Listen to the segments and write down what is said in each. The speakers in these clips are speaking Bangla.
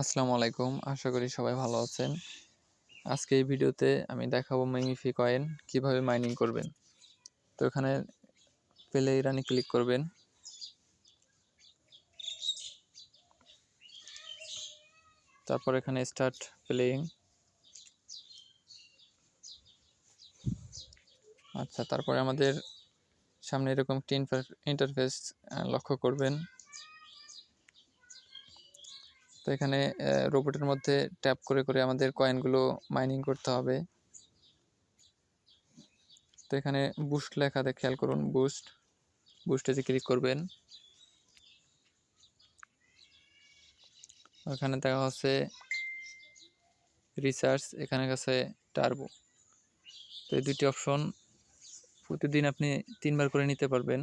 আসসালামু আলাইকুম। আশা করি সবাই ভালো আছেন। আজকে এই ভিডিওতে আমি দেখাবো মেমিফি কয়েন কীভাবে মাইনিং করবেন। তো এখানে প্লে ইরানি ক্লিক করবেন। তারপর এখানে স্টার্ট প্লেয়িং আচ্ছা তারপরে আমাদের সামনে এরকম একটি ইন্টারফেস লক্ষ্য করবেন। তো এখানে রোবটের মধ্যে ট্যাপ করে করে আমাদের কয়েনগুলো মাইনিং করতে হবে। তো এখানে বুস্ট লেখাতে খেয়াল করুন, বুস্ট। বুস্টে যে ক্লিক করবেন, ওখানে দেখা হচ্ছে রিসার্চ, এখানে কাছে টার্বো। তো এই দুটি অপশন প্রতিদিন আপনি তিনবার করে নিতে পারবেন।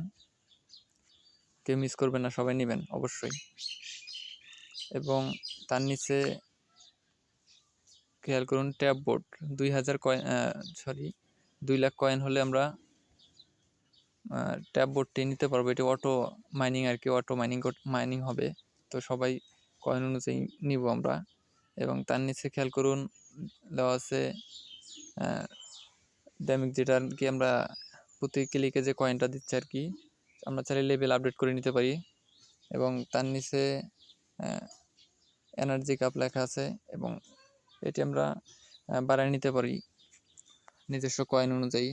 কেউ মিস করবেন না, সবাই নেবেন, অবশ্যই। এবং তার নিচে খেয়াল করুন, ট্যাব বোর্ড, দুই হাজার কয়েন সরি দুই লাখ কয়েন হলে আমরা ট্যাব বোর্ডটি নিতে পারব। এটি অটো মাইনিং আর কি, অটো মাইনিং মাইনিং হবে। তো সবাই কয়েন অনুযায়ী নিব আমরা। এবং তার নিচে খেয়াল করুন, দেওয়া আছে ড্যামিক যেটা আর কি আমরা প্রতি ক্লিকে যে কয়েনটা দিচ্ছে আর কি, আমরা চাইলে লেভেল আপডেট করে নিতে পারি। এবং তার নিচে এনার্জি কাপ লেখা আছে এবং এটি আমরা বাড়ায় নিতে পারি নিজস্ব কয়েন অনুযায়ী।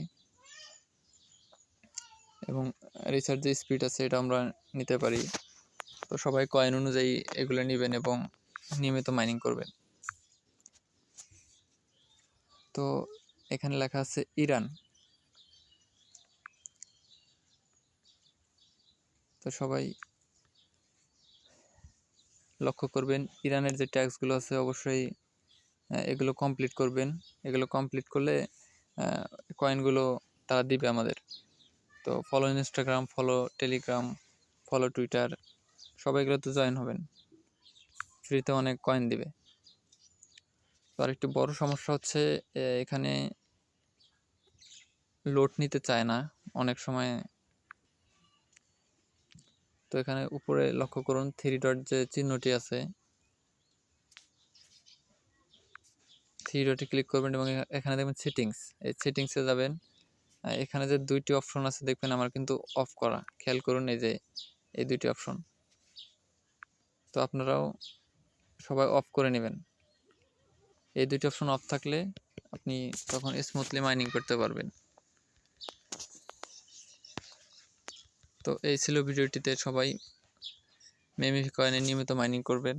এবং রিচার্জ যে স্পিড আছে এটা আমরা নিতে পারি। তো সবাই কয়েন অনুযায়ী এগুলো নেবেন এবং নিয়মিত মাইনিং করবেন। তো এখানে লেখা আছে ইরান। তো সবাই লক্ষ্য করবেন, ইরানের যে ট্যাক্সগুলো আছে অবশ্যই এগুলো কমপ্লিট করবেন। এগুলো কমপ্লিট করলে কয়েনগুলো তারা দিবে আমাদের। তো follow Instagram follow Telegram follow Twitter সবাই এগুলোতে জয়েন হবেন। ফ্রিতে অনেক কয়েন দিবে। তো আর একটু বড় সমস্যা হচ্ছে এখানে লোড নিতে চায় না। অনেক সময় তো এখানে উপরে লক্ষ্য করুন থ্রি ডট যে চিহ্নটি আছে। থ্রি ডটে ক্লিক করবেন এবং এখানে দেখবেন সেটিংস এই সেটিংসে যাবেন। এখানে যে দুইটি অপশন আছে দেখবেন আমার কিন্তু অফ করা। খেয়াল করুন এই যে এই দুইটি অপশন তো আপনারাও সবাই অফ করে নেবেন। এই দুইটি অপশন অফ থাকলে আপনি তখন স্মুথলি মাইনিং করতে পারবেন। তো এই ছিল ভিডিওটিতে সবাই মেমি কয়েনে নিয়মিত মাইনিং করবেন।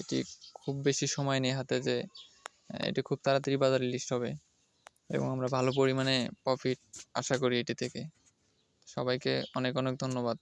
এটি খুব বেশি সময় নেই হাতে যে এটি খুব তাড়াতাড়ি বাজারে লিস্ট হবে এবং আমরা ভালো পরিমাণে প্রফিট আশা করি এটি থেকে। সবাইকে অনেক অনেক ধন্যবাদ।